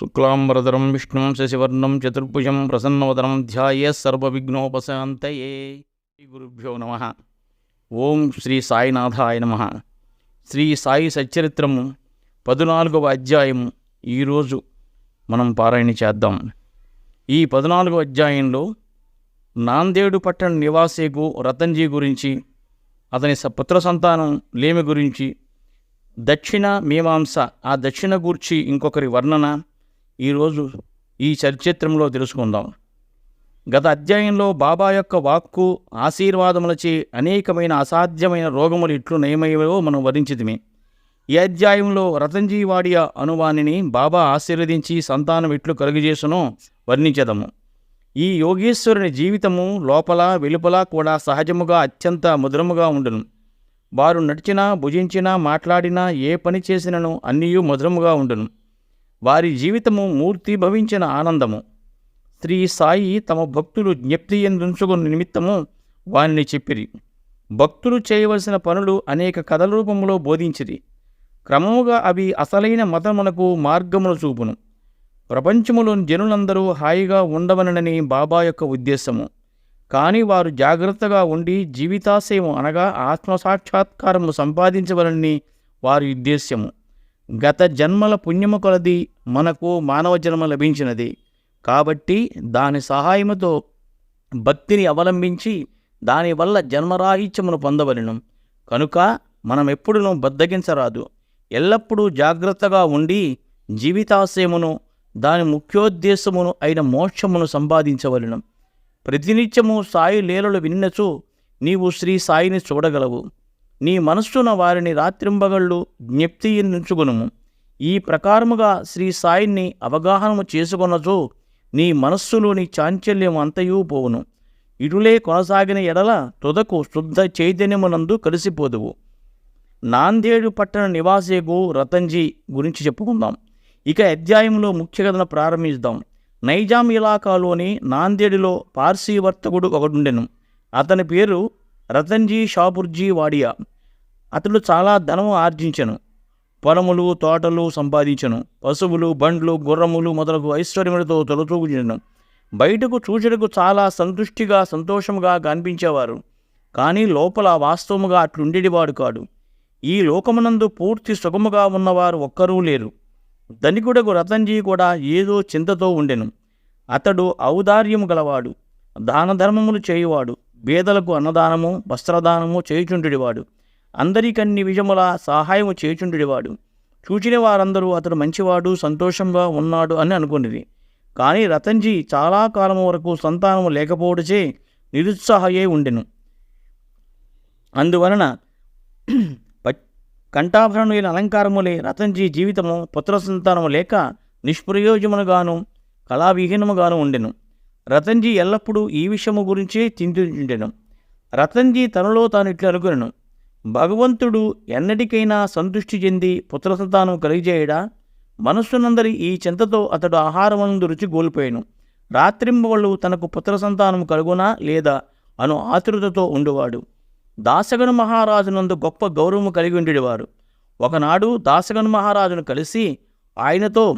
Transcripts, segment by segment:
శుక్లాంబరధరం విష్ణుం శశివర్ణం చతుర్భుజం ప్రసన్నవదనం ధ్యాయే సర్వవిఘ్నోపశాంతయే శ్రీ గురుభ్యో నమ. ఓం శ్రీ సాయినాథాయ నమ. శ్రీ సాయి సచ్చరిత్రము పద్నాలుగవ అధ్యాయము ఈరోజు మనం పారాయణ చేద్దాం. ఈ పద్నాలుగవ అధ్యాయంలో నాందేడు పట్టణ నివాసేకు రతన్జీ గురించి అతని స- పుత్ర సంతానం లేమి గురించి దక్షిణ మీమాంస ఆ దక్షిణ గూర్చి ఇంకొకరి వర్ణన ఈరోజు ఈ చరిత్రంలో తెలుసుకుందాం. గత అధ్యాయంలో బాబా యొక్క వాక్కు ఆశీర్వాదములచే అనేకమైన అసాధ్యమైన రోగములు ఇట్లు నయమయ్యో మనం వర్ణించితిమి ఈ అధ్యాయంలో రతంజీ వాడియ అనువానిని బాబా ఆశీర్వదించి సంతానం ఇట్లు కలుగజేసును వర్ణించదము. ఈ యోగేశ్వరుని జీవితము లోపల వెలుపల కూడా సహజముగా అత్యంత మధురముగా ఉండును. వారు నడిచినా భుజించినా మాట్లాడినా ఏ పని చేసినను అన్నీ మధురముగా ఉండును. వారి జీవితము మూర్తి భవించిన ఆనందము. శ్రీ సాయి తమ భక్తులు జ్ఞప్తి ఎందుంచుకున్న నిమిత్తము వారిని చెప్పిరి. భక్తులు చేయవలసిన పనులు అనేక కథల రూపంలో బోధించిరి. క్రమముగా అవి అసలైన మతమునకు మార్గమును చూపును. ప్రపంచములోని జనులందరూ హాయిగా ఉండవనని బాబా యొక్క ఉద్దేశము. కానీ వారు జాగ్రత్తగా ఉండి జీవితాశయం అనగా ఆత్మసాక్షాత్కారము సంపాదించవలని వారి ఉద్దేశ్యము. గత జన్మల పుణ్యము కొలది మనకు మానవ జన్మ లభించినది. కాబట్టి దాని సహాయముతో భక్తిని అవలంబించి దానివల్ల జన్మరాహిత్యమును పొందవలను. కనుక మనం ఎప్పుడునూ బద్దగించరాదు. ఎల్లప్పుడూ జాగ్రత్తగా ఉండి జీవితాశయమును దాని ముఖ్యోద్దేశమును అయిన మోక్షమును సంపాదించవలను. ప్రతినిత్యము సాయి లీలలు విన్నచు నీవు శ్రీ సాయిని చూడగలవు. నీ మనస్సున వారిని రాత్రింబగళ్ళు జ్ఞప్తి నుంచుకొనుము. ఈ ప్రకారముగా శ్రీ సాయిని అవగాహనము చేసుకొనచో నీ మనస్సులోని చాంచల్యం అంతయూ పోవును. ఇటులే కొనసాగిన ఎడల తుదకు శుద్ధ చైతన్యమునందు కలిసిపోదువు. నాందేడు పట్టణ నివాసేకు రతన్జీ గురించి చెప్పుకుందాం. ఇక అధ్యాయంలో ముఖ్య కథను ప్రారంభిద్దాం. నైజాం ఇలాకాలోని నాందేడులో పార్సీ వర్తకుడు ఒకడుండెను. అతని పేరు రతన్జీ షాపుర్జీ వాడియా. అతడు చాలా ధనము ఆర్జించెను. పొలములు తోటలు సంపాదించను. పశువులు బండ్లు గుర్రములు మొదలగు ఐశ్వర్యములతో తొలతూగుచెను. బయటకు చూచుటకు చాలా సంతుష్టిగా సంతోషముగా కనిపించేవారు. కానీ లోపల వాస్తవముగా అట్లుండేటివాడు కాడు. ఈ లోకమునందు పూర్తి సుఖముగా ఉన్నవారు ఒక్కరూ లేరు. ధనికుడకు రతన్జీ కూడా ఏదో చింతతో ఉండెను. అతడు ఔదార్యము గలవాడు. దాన ధర్మములు చేయువాడు. బేదలకు అన్నదానము వస్త్రదానము చేయుచుండుడివాడు. అందరికన్ని విజముల సహాయము చేయుచుండుడివాడు. చూచిన వారందరూ అతడు మంచివాడు సంతోషంగా ఉన్నాడు అని అనుకునేది కానీ రతన్జీ చాలా కాలం వరకు సంతానము లేకపోవడచే నిరుత్సాహయే ఉండెను. అందువలన కంఠాభరణులైన అలంకారములే రతన్జీ జీవితము పుత్ర సంతానము లేక నిష్ప్రయోజమునుగాను కళావిహీనముగాను ఉండెను. రతన్జీ ఎల్లప్పుడూ ఈ విషయము గురించే చింతించుండెను. రతన్జీ తనలో తాను ఇట్లా అనుకునను భగవంతుడు ఎన్నటికైనా సంతృష్టి చెంది పుత్ర సంతానం కలిగజేయడా? మనస్సునందరి ఈ చింతతో అతడు ఆహారమందు రుచి కోల్పోయాను. రాత్రింబవళ్ళు తనకు పుత్ర సంతానం కలుగునా లేదా? అను ఆతృతతో ఉండువాడు. దాసగను మహారాజునందు గొప్ప గౌరవము కలిగి ఉండేవారు ఒకనాడు దాసగను మహారాజును కలిసి ఆయనతో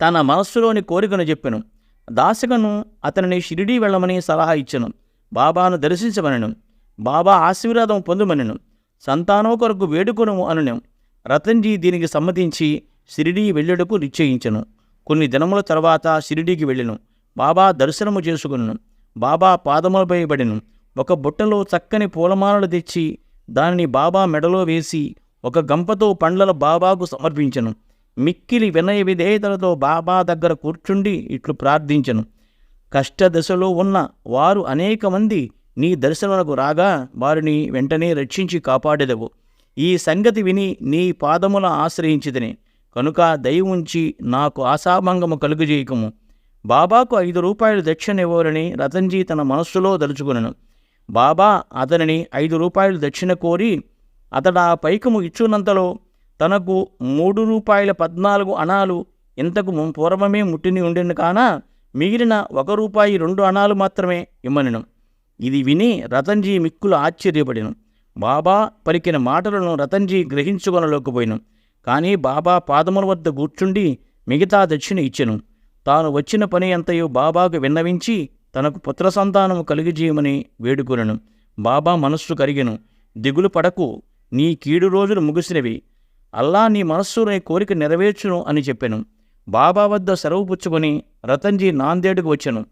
తన మనస్సులోని కోరికను చెప్పెను. దాసగను అతనిని షిరిడీ వెళ్ళమని సలహా ఇచ్చను. బాబాను దర్శించమనను. బాబా ఆశీర్వాదం పొందుమనెను. సంతానో కొరకు వేడుకొను అనను రతన్జీ దీనికి సమ్మతించి షిరిడీ వెళ్ళుటకు నిశ్చయించను. కొన్ని దినముల తర్వాత షిరిడీకి వెళ్ళెను. బాబా దర్శనము చేసుకును బాబా పాదములపై పడెను. ఒక బుట్టలో చక్కని పూలమాలలు తెచ్చి దానిని బాబా మెడలో వేసి ఒక గంపతో పండ్లను బాబాకు సమర్పించను. మిక్కిలి వినయ విధేయతలతో బాబా దగ్గర కూర్చుండి ఇట్లు ప్రార్థించెను. కష్టదశలో ఉన్న వారు అనేక మంది నీ దర్శనకు రాగా వారిని వెంటనే రక్షించి కాపాడేదవు. ఈ సంగతి విని నీ పాదముల ఆశ్రయించిదని కనుక దయ ఉంచి నాకు ఆశాభంగము కలుగజేయకము. బాబాకు ఐదు రూపాయలు దక్షిణ రతన్జీ తన మనస్సులో దలుచుకునను బాబా అతనిని ఐదు రూపాయలు దక్షిణ కోరి అతడు ఆ పైకము ఇచ్చున్నంతలో తనకు మూడు రూపాయల పద్నాలుగు అణాలు ఇంతకు పూర్వమే ముట్టిని ఉండిన కాన మిగిలిన ఒక రూపాయి రెండు అణాలు మాత్రమే ఇమ్మనను. ఇది విని రతన్జీ మిక్కులు ఆశ్చర్యపడిను. బాబా పలికిన మాటలను రతన్జీ గ్రహించుకొనలేకపోయాను కానీ బాబా పాదముల వద్ద కూర్చుండి మిగతా దక్షిణ ఇచ్చెను. తాను వచ్చిన పని అంతయు బాబాకు విన్నవించి తనకు పుత్ర సంతానము కలిగిజేయమని వేడుకొనను. బాబా మనస్సు కరిగెను. దిగులు పడకు. నీ కీడు రోజులు ముగిసినవి. అల్లా నీ మనస్సు నీ కోరిక నెరవేర్చును అని చెప్పాను. బాబా వద్ద సెలవు పుచ్చుకొని రతన్జీ నాందేడుకు వచ్చాను.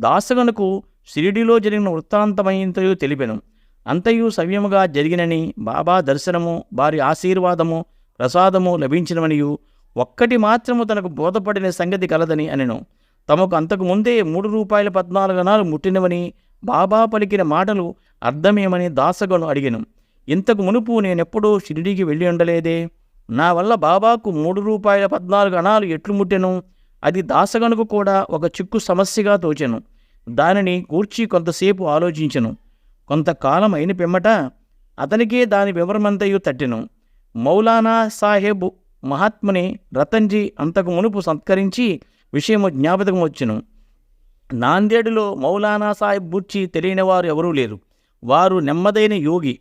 దాసగనుకు షిరిడిలో జరిగిన వృత్తాంతమైంతయు తెలిపాను. అంతయు సవ్యముగా జరిగినని బాబా దర్శనము వారి ఆశీర్వాదము ప్రసాదము లభించినవనియు ఒక్కటి మాత్రము తనకు బోధపడిన సంగతి కలదని అనెను. తమకు అంతకు ముందే మూడు రూపాయల పద్నాలుగు అనాలు ముట్టినవని బాబా పలికిన మాటలు అర్థమేమని దాసగను అడిగాను. ఇంతకు మునుపు నేనెప్పుడూ షిరిడీకి వెళ్ళి ఉండలేదే? నా వల్ల బాబాకు మూడు రూపాయల పద్నాలుగు అణాలు ఎట్లు ముట్టెను? అది దాసగనుకు కూడా ఒక చిక్కు సమస్యగా తోచెను. దానిని కూర్చి కొంతసేపు ఆలోచించెను. కొంతకాలం అయిన పిమ్మట అతనికే దాని వివరమంతయు తట్టెను. మౌలానా సాహెబ్ మహాత్ముని రతన్జీ అంతకు మునుపు సత్కరించి విషయము జ్ఞాపకం వచ్చెను. నాందేడులో మౌలానా సాహెబ్ బుర్చి తెలియని వారు ఎవరూ లేరు. వారు నెమ్మదైన యోగి.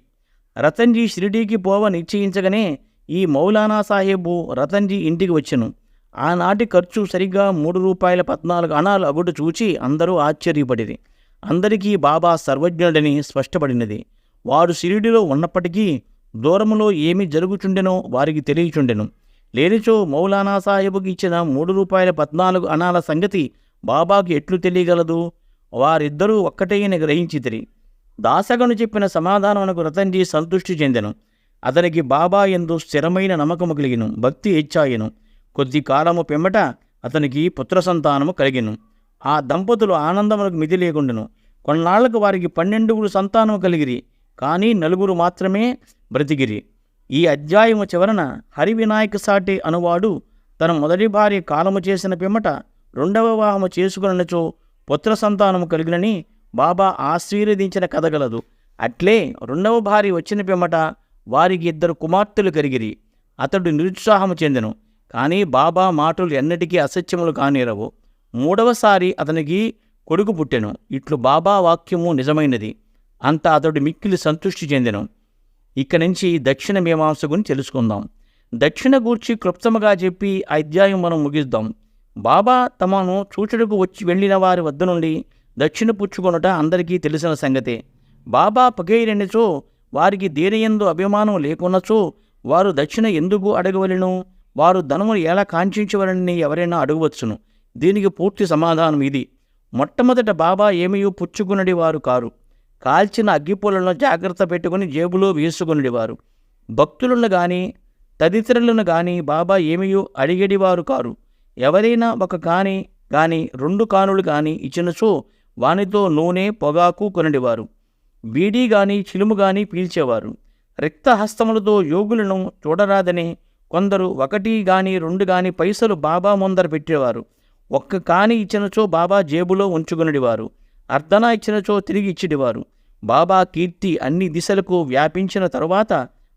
రతన్జీ షిరిడీకి పోవ నిశ్చయించగానే ఈ మౌలానా సాహెబు రతన్జీ ఇంటికి వచ్చెను. ఆనాటి ఖర్చు సరిగ్గా మూడు రూపాయల పద్నాలుగు అణాలు అగుడు చూచి అందరూ ఆశ్చర్యపడిరి. అందరికీ బాబా సర్వజ్ఞుడని స్పష్టపడినది. వారు షిరిడిలో ఉన్నప్పటికీ దూరములో ఏమి జరుగుచుండెనో వారికి తెలియచుండెను. లేనిచో మౌలానా సాహెబుకి ఇచ్చిన మూడు రూపాయల పద్నాలుగు అణాల సంగతి బాబాకి ఎట్లు తెలియగలదు? వారిద్దరూ ఒక్కటేయని గ్రహించితిరి. దాసగను చెప్పిన సమాధానమునకు రతన్జీ సంతృష్టి చెందెను. అతనికి బాబా ఎందు స్థిరమైన నమ్మకము కలిగిను భక్తి హెచ్చాయెను కొద్ది కాలము పిమ్మట అతనికి పుత్ర సంతానము కలిగిను. ఆ దంపతులు ఆనందములకు మితి లేకుండెను. కొన్నాళ్ళకు వారికి పన్నెండుగురు సంతానము కలిగిరి కానీ నలుగురు మాత్రమే బ్రతికిరి. ఈ అధ్యాయము చివరన హరి వినాయక సాటి అనువాడు తన మొదటి భార్య కాలము చేసిన పిమ్మట రెండవ వివాహము చేసుకునచో పుత్ర సంతానము కలిగినని బాబా ఆశీర్వదించిన కథగలదు అట్లే రెండవ భార్య వచ్చిన పిమ్మట వారికి ఇద్దరు కుమార్తెలు కరిగిరి అతడు నిరుత్సాహము చెందెను. కానీ బాబా మాటలు ఎన్నటికీ అసత్యములు కానేరవు. మూడవసారి అతనికి కొడుకు పుట్టెను. ఇట్లు బాబా వాక్యము నిజమైనది. అంత అతడు మిక్కిలి సంతృష్టి చెందెను. ఇక నుంచి దక్షిణ మీమాంస గురించి తెలుసుకుందాం. దక్షిణ గూర్చి క్లుప్తముగా చెప్పి అధ్యాయం మనం ముగిద్దాం. బాబా తమను చూచుటకు వచ్చి వెళ్ళిన వారి వద్ద నుండి దక్షిణ పుచ్చుకొనుట అందరికీ తెలిసిన సంగతే. బాబా పగైరెనిచో వారికి దేనియందు అభిమానం లేకున్నచో వారు దక్షిణ ఎందుకు అడగవలను? వారు ధనమును ఎలా కాంక్షించవలని ఎవరైనా అడగవచ్చును. దీనికి పూర్తి సమాధానం ఇది. మొట్టమొదట బాబా ఏమయూ పుచ్చుకునడి వారు కారు. కాల్చిన అగ్గిపూలను జాగ్రత్త పెట్టుకుని జేబులో వేసుకునేవారు భక్తులను కానీ తదితరులను గాని బాబా ఏమయూ అడిగేడివారు కారు. ఎవరైనా ఒక కాని కానీ రెండు కానులు కానీ ఇచ్చినచో వానితో నూనె పొగాకు కొనడివారు బీడీ గాని చిలుము గాని పీల్చేవారు. రిక్తహస్తములతో యోగులను చూడరాదని కొందరు ఒకటి గాని రెండు గాని పైసలు బాబా ముందర పెట్టేవారు. ఒక్క కాని ఇచ్చినచో బాబా జేబులో ఉంచుకునేవారు అర్ధన ఇచ్చినచో తిరిగి ఇచ్చిడివారు. బాబా కీర్తి అన్ని దిశలకు వ్యాపించిన తరువాత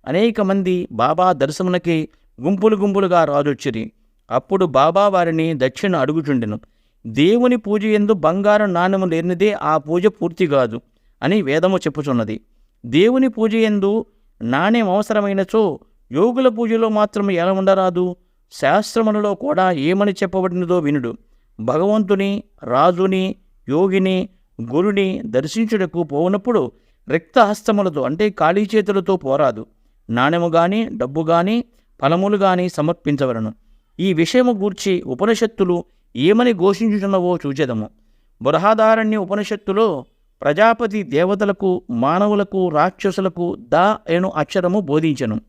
అనేక మంది బాబా దర్శనకి గుంపులు గుంపులుగా రాజొచ్చిరి. అప్పుడు బాబా వారిని దక్షిణ అడుగుచుండెను. దేవుని పూజ ఎందు బంగారం నాణ్యము లేనిదే ఆ పూజ పూర్తి కాదు. అని వేదము చెప్పుచున్నది. దేవుని పూజ ఎందు నాణ్యం అవసరమైనచో యోగుల పూజలో మాత్రం ఎలా ఉండరాదు? శాస్త్రములలో కూడా ఏమని చెప్పబడినదో వినుడు. భగవంతుని రాజుని యోగిని గురుని దర్శించుటకు పోనప్పుడు రిక్తహస్తములతో అంటే ఖాళీ చేతులతో పోరాదు. నాణ్యము గాని డబ్బు గాని ఫలములు గాని సమర్పించవలను. ఈ విషయము గూర్చి ఉపనిషత్తులు ఏమని ఘోషించుచున్నవో చూచెదము. బృహదారణ్య ఉపనిషత్తులో ప్రజాపతి దేవతలకు మానవులకు రాక్షసులకు ద అను అక్షరము బోధించను.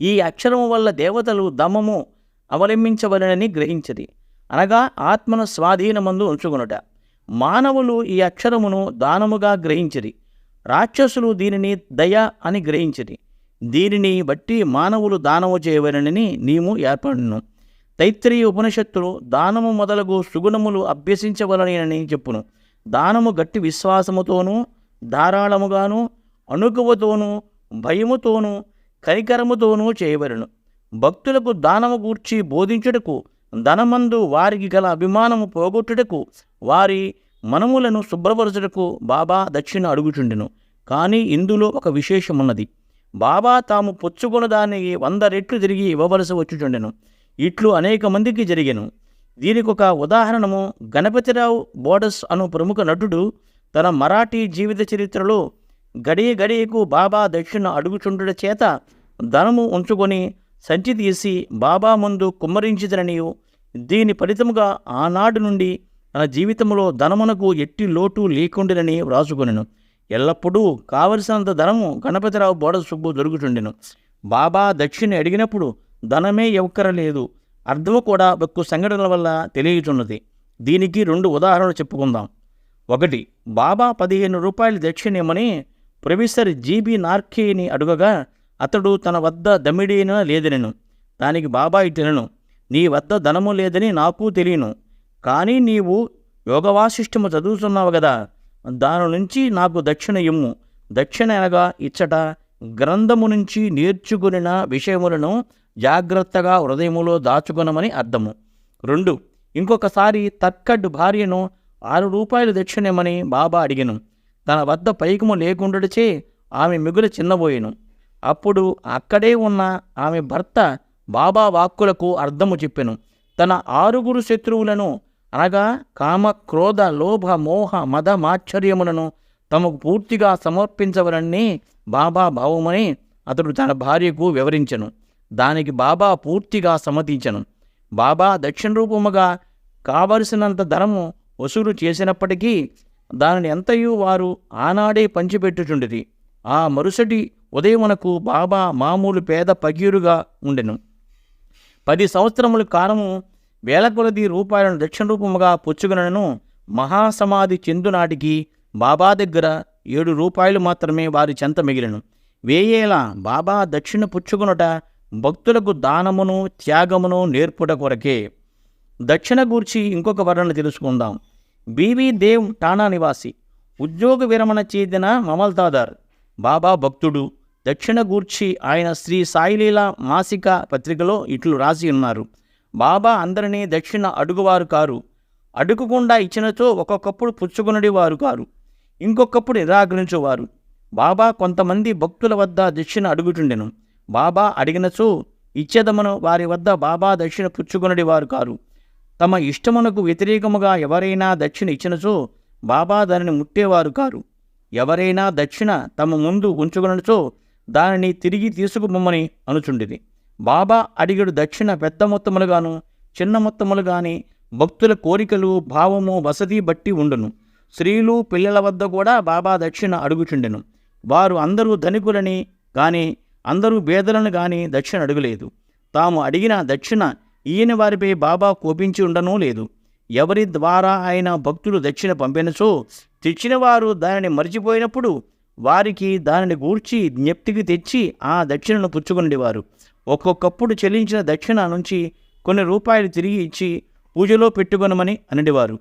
ఈ అక్షరము వల్ల దేవతలు దమము అవలంబించవలనని గ్రహించది అనగా ఆత్మను స్వాధీనమందు ఉంచుకొనుట. మానవులు ఈ అక్షరమును దానముగా గ్రహించిరి. రాక్షసులు దీనిని దయ అని గ్రహించరి. దీనిని బట్టి మానవులు దానము చేయవలనని నీము ఏర్పడును. తైత్రీయ ఉపనిషత్తులు దానము మొదలగు సుగుణములు అభ్యసించవలనని చెప్పును. దానము గట్టి విశ్వాసముతోనూ ధారాళముగాను అణుకువతోనూ భయముతోనూ కనికరముతోనూ చేయబడును. భక్తులకు దానము గూర్చి బోధించుటకు ధనమందు వారికి గల అభిమానము పోగొట్టుటకు వారి మనములను శుభ్రపరచుటకు బాబా దక్షిణ అడుగుచుండెను. కానీ ఇందులో ఒక విశేషమున్నది. బాబా తాము పుచ్చుకున్న దాన్ని వంద రెట్లు తిరిగి ఇవ్వవలసి వచ్చుచుండెను. ఇట్లు అనేక మందికి జరిగెను. దీనికి ఒక ఉదాహరణము గణపతిరావు బోడస్ అను ప్రముఖ నటుడు తన మరాఠీ జీవిత చరిత్రలో గడియ గడియకు బాబా దక్షిణ అడుగుచుండుట చేత ధనము ఉంచుకొని సంచి తీసి బాబా ముందు కుమ్మరించిదననియు దీని ఫలితముగా ఆనాడు నుండి తన జీవితంలో ధనమునకు ఎట్టి లోటు లేకుండానని వ్రాసుకొనెను. ఎల్లప్పుడూ కావలసినంత ధనము గణపతిరావు బోడ సుబ్బు దొరుకుచుండెను. బాబా దక్షిణ అడిగినప్పుడు ధనమే ఎక్కరలేదు అర్థము కూడా ఒక్క సంఘటనల వల్ల తెలియచున్నది దీనికి రెండు ఉదాహరణలు చెప్పుకుందాం. ఒకటి బాబా పదిహేను రూపాయలు దక్షిణేమని ప్రొఫెసర్ జీబీ నార్కేని అడుగగా అతడు తన వద్ద దమిడైన లేదనెను. దానికి బాబా ఇటెనను. నీ వద్ద ధనము లేదని నాకు తెలియను. కానీ నీవు యోగవాసిష్టము చదువుతున్నావు కదా దాని నుంచి నాకు దక్షిణ ఇమ్ము. దక్షిణ అనగా ఇచ్చట గ్రంథము నుంచి నేర్చుకునిన విషయములను జాగ్రత్తగా హృదయములో దాచుకొనమని అర్థము. రెండు ఇంకొకసారి తక్కడ్ భార్యను ఆరు రూపాయలు తెచ్చునేమని బాబా అడిగెను. తన వద్ద పైకము లేకుండాచే ఆమె మిగులు చిన్నబోయెను. అప్పుడు అక్కడే ఉన్న ఆమె భర్త బాబా వాక్కులకు అర్థము చెప్పెను. తన ఆరుగురు శత్రువులను అనగా కామ క్రోధ లోభ మోహ మద మాశ్చర్యములను తమకు పూర్తిగా సమర్పించవలన్ని బాబా భావమని అతడు తన భార్యకు వివరించెను. దానికి బాబా పూర్తిగా సమ్మతించను. బాబా దక్షిణ రూపముగా కావలసినంత ధనము వసూలు చేసినప్పటికీ దానిని ఎంతయూ వారు ఆనాడే పంచిపెట్టుచుండిది ఆ మరుసటి ఉదయమునకు బాబా మామూలు పేద పగీరుగా ఉండెను. పది సంవత్సరముల కాలము వేల కొలది రూపాయలను దక్షిణ రూపముగా పుచ్చుకునను. మహాసమాధి చెందునాటికి బాబా దగ్గర ఏడు రూపాయలు మాత్రమే వారి చెంత మిగిలిను. వేయేలా బాబా దక్షిణ పుచ్చుకునుట భక్తులకు దానమును త్యాగమును నేర్పుట కొరకే. దక్షిణ గూర్చి ఇంకొక వర్ణన తెలుసుకుందాం. బీవీ దేవ్ టానా నివాసి. ఉద్యోగ విరమణ చేసిన మమల్తాదార్. బాబా భక్తుడు. దక్షిణ గూర్చి ఆయన శ్రీ సాయిలీల మాసిక పత్రికలో ఇట్లు రాసి ఉన్నారు. బాబా అందరినీ దక్షిణ అడుగువారు కారు. అడుగుకుండా ఇచ్చినచో ఒక్కొక్కప్పుడు పుచ్చుకునడి వారు కారు. ఇంకొకప్పుడు నిరాకరించేవారు. బాబా కొంతమంది భక్తుల వద్ద దక్షిణ అడుగుచుండెను. బాబా అడిగినచో ఇచ్చేదమను వారి వద్ద బాబా దక్షిణ పుచ్చుకునడి వారు కారు. తమ ఇష్టమునకు వ్యతిరేకముగా ఎవరైనా దక్షిణ ఇచ్చినచో బాబా దానిని ముట్టేవారు కారు. ఎవరైనా దక్షిణ తమ ముందు ఉంచుకునచో దానిని తిరిగి తీసుకుబొమ్మని అనుచుండిది బాబా అడిగడు దక్షిణ పెద్ద మొత్తములుగాను చిన్న మొత్తములుగాని భక్తుల కోరికలు భావము వసతి బట్టి ఉండును. స్త్రీలు పిల్లల వద్ద కూడా బాబా దక్షిణ అడుగుచుండెను. వారు అందరూ ధనికులని కానీ అందరూ బేదలను గాని దక్షిణ అడుగులేదు. తాము అడిగిన దక్షిణ ఈయన వారిపై బాబా కోపించి ఉండనూ లేదు. ఎవరి ద్వారా ఆయన భక్తులు దక్షిణ పంపినచో తెచ్చినవారు దానిని మర్చిపోయినప్పుడు వారికి దానిని గూర్చి జ్ఞప్తికి తెచ్చి ఆ దక్షిణను పుచ్చుకునేవారు ఒక్కొక్కప్పుడు చెల్లించిన దక్షిణ నుంచి కొన్ని రూపాయలు తిరిగి ఇచ్చి పూజలో పెట్టుకొనమని అనడివారు.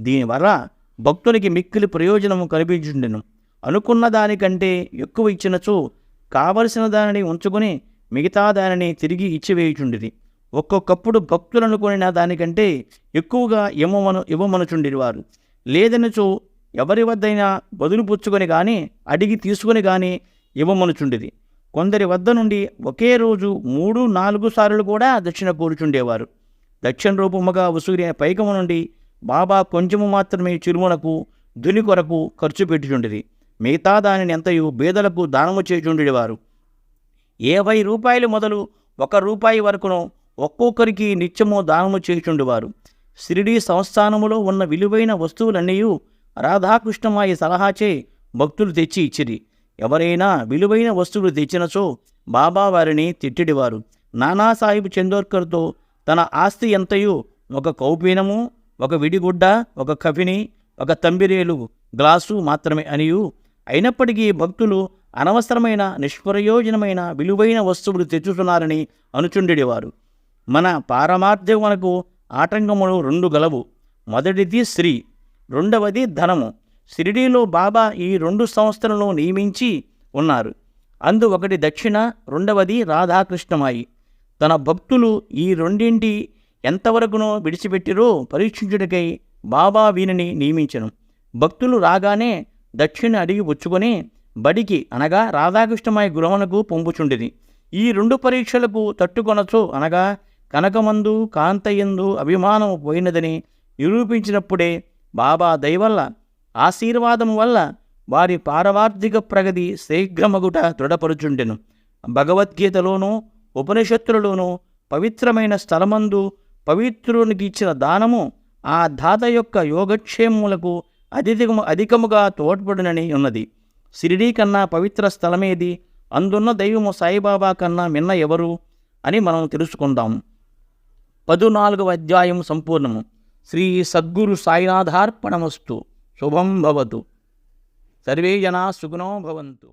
దీనివల్ల భక్తునికి మిక్కిలి ప్రయోజనము కనిపించుండెను అనుకున్న దానికంటే ఎక్కువ ఇచ్చినచో కావలసిన దానిని ఉంచుకొని మిగతా దానిని తిరిగి ఇచ్చివేయుచుండిది ఒక్కొక్కప్పుడు భక్తులు అనుకున్న దానికంటే ఎక్కువగా ఇవ్వమను ఇవ్వమనుచుండి వారు లేదనచో ఎవరి వద్దైనా బదులు పుచ్చుకొని కానీ అడిగి తీసుకొని కానీ ఇవ్వమనుచుండిది కొందరి వద్ద నుండి ఒకే రోజు మూడు నాలుగు సార్లు కూడా దక్షిణ కోరుచుండేవారు. దక్షిణ రూపముగా వసూలిన పైకము నుండి బాబా కొంచెము మాత్రమే చిరుమునకు దుని కొరకు ఖర్చు పెట్టుచుండేది మిగతా దానిని ఎంతయు బేదలకు దానము చేయుచుండేవారు. ఏవై రూపాయలు మొదలు ఒక రూపాయి వరకును ఒక్కొక్కరికి నిత్యము దానము చేయుచుండేవారు. షిరిడీ సంస్థానములో ఉన్న విలువైన వస్తువులన్నీ రాధాకృష్ణమాయి సలహాచే భక్తులు తెచ్చి ఇచ్చిరి. ఎవరైనా విలువైన వస్తువులు తెచ్చినచో బాబా వారిని తిట్టిడివారు. నానాసాహిబ్ చందోర్కర్తో తన ఆస్తి ఎంతయు? ఒక కౌపీనము ఒక విడిగుడ్డ ఒక కఫిని ఒక తంబిరేలు గ్లాసు మాత్రమే అనియు అయినప్పటికీ భక్తులు అనవసరమైన నిష్ప్రయోజనమైన విలువైన వస్తువులు తెచ్చుతున్నారని అనుచుండేవారు మన పారమార్థమునకు ఆటంకములు రెండు గలవు. మొదటిది స్త్రీ రెండవది ధనము. షిరిడీలో బాబా ఈ రెండు సంస్థలను నియమించి ఉన్నారు. అందు ఒకటి దక్షిణ రెండవది రాధాకృష్ణమాయి. తన భక్తులు ఈ రెండింటి ఎంతవరకునో విడిచిపెట్టిరో పరీక్షించుటకై బాబా వీనిని నియమించను. భక్తులు రాగానే దక్షిణ అడిగి పుచ్చుకొని బడికి అనగా రాధాకృష్ణమయ గృహమునకు పంపుచుండిది ఈ రెండు పరీక్షలకు తట్టుకొనచో అనగా కనకమందు కాంతయందు అభిమానము పోయినదని నిరూపించినప్పుడే బాబా దయవల్ల ఆశీర్వాదం వల్ల వారి పారవార్థిక ప్రగతి శీఘ్రమగుట దృఢపరుచుండెను. భగవద్గీతలోనూ ఉపనిషత్తులలోనూ పవిత్రమైన స్థలమందు పవిత్రునికి ఇచ్చిన దానము ఆ దాత యొక్క యోగక్షేమములకు అధికము అధికముగా తోడ్పడునని ఉన్నది. షిరిడీ కన్నా పవిత్ర స్థలమేది? అందున్న దైవము సాయిబాబా కన్నా మిన్న ఎవరు? అని మనం తెలుసుకుందాం. పదునాలుగవ అధ్యాయం సంపూర్ణము. శ్రీ సద్గురు సాయినాథార్పణమస్తు. శుభం భవతు. సర్వే జనా సుగుణో భవంతు.